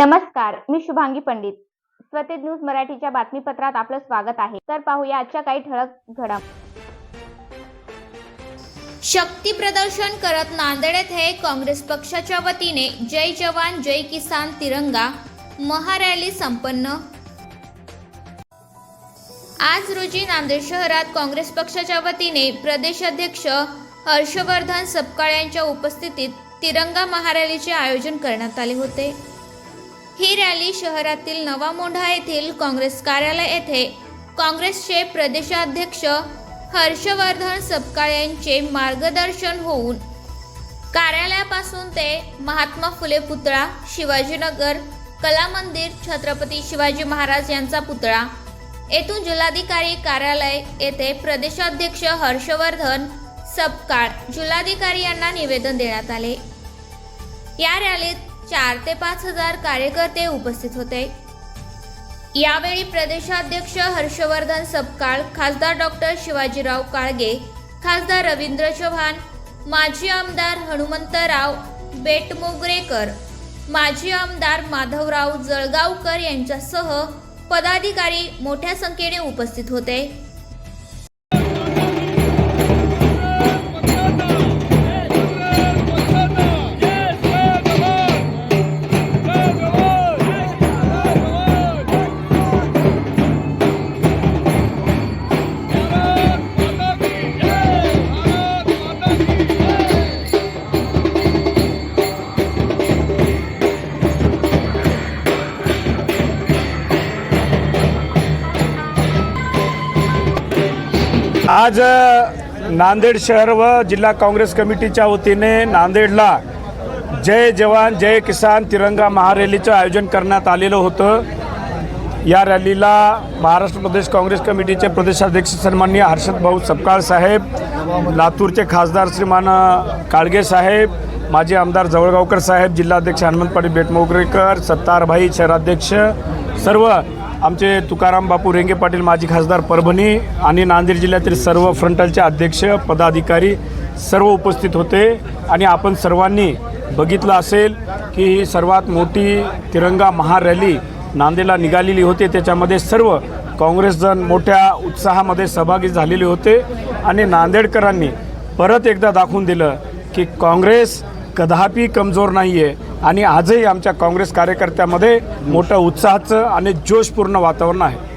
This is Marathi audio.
नमस्कार मी शुभांगी पंडित. स्वतेज न्यूज मराठीच्या बातमीपत्रात आपलं स्वागत आहे. तर पाहूया आजच्या काही ठळक घडा शक्ती प्रदर्शन करत नांदेड येथे काँग्रेस पक्षाच्या वतीने जय जवान जय किसान तिरंगा महारॅली संपन्न. आज रोजी नांदेड शहरात काँग्रेस पक्षाच्या वतीने प्रदेशाध्यक्ष हर्षवर्धन सपकाळ यांच्या उपस्थितीत तिरंगा महारॅलीचे आयोजन करण्यात आले होते. ही रॅली शहरातील नवा मोंढा येथील काँग्रेस कार्यालय येथे काँग्रेसचे प्रदेशाध्यक्ष हर्षवर्धन सपकाळ यांचे मार्गदर्शन होऊन कार्यालयापासून ते महात्मा फुले पुतळा शिवाजीनगर कला मंदिर छत्रपती शिवाजी महाराज यांचा पुतळा. येथून जिल्हाधिकारी कार्यालय येथे प्रदेशाध्यक्ष हर्षवर्धन सपकाळ जिल्हाधिकारी यांना निवेदन देण्यात आले. या रॅलीत चार ते पाच हजार कार्यकर्ते उपस्थित होते. यावेळी प्रदेशाध्यक्ष हर्षवर्धन सपकाळ खासदार डॉक्टर शिवाजीराव काळगे खासदार रवींद्र चव्हाण माजी आमदार हनुमंतराव बेटमोगरेकर माजी आमदार माधवराव जळगावकर यांच्यासह पदाधिकारी मोठ्या संख्येने उपस्थित होते. आज नांदेड शहर व जिल्हा काँग्रेस कमिटीच्या वतीने नांदेडला जय जवान जय किसान तिरंगा महारॅलीचं आयोजन करण्यात आलेलं होतं. या रॅलीला महाराष्ट्र प्रदेश काँग्रेस कमिटीचे प्रदेशाध्यक्ष सन्माननीय हर्षद भाऊ सपकाळ साहेब लातूरचे खासदार श्रीमान काळगे साहेब माजी आमदार जवळगावकर साहेब जिल्हाध्यक्ष हनुमंत पाटील बेटमोगरेकर सत्तारभाई शहराध्यक्ष सर्व आमचे तुकाराम बापू रेंगे पाटील माजी खासदार परभणी आणि नांदेड जिल्ह्यातील सर्व फ्रंटलचे अध्यक्ष पदाधिकारी सर्व उपस्थित होते. आणि आपण सर्वांनी बघितलं असेल की ही सर्वात मोठी तिरंगा महारॅली नांदेडला निघालेली होती. त्याच्यामध्ये सर्व काँग्रेसजण मोठ्या उत्साहामध्ये सहभागी झालेले होते. आणि नांदेडकरांनी परत एकदा दाखवून दिलं की काँग्रेस कदापि कमजोर नाही आहे आणि आजही आमच्या काँग्रेस कार्यकर्त्यामध्ये मोठं उत्साहाचं आणि जोशपूर्ण वातावरण आहे.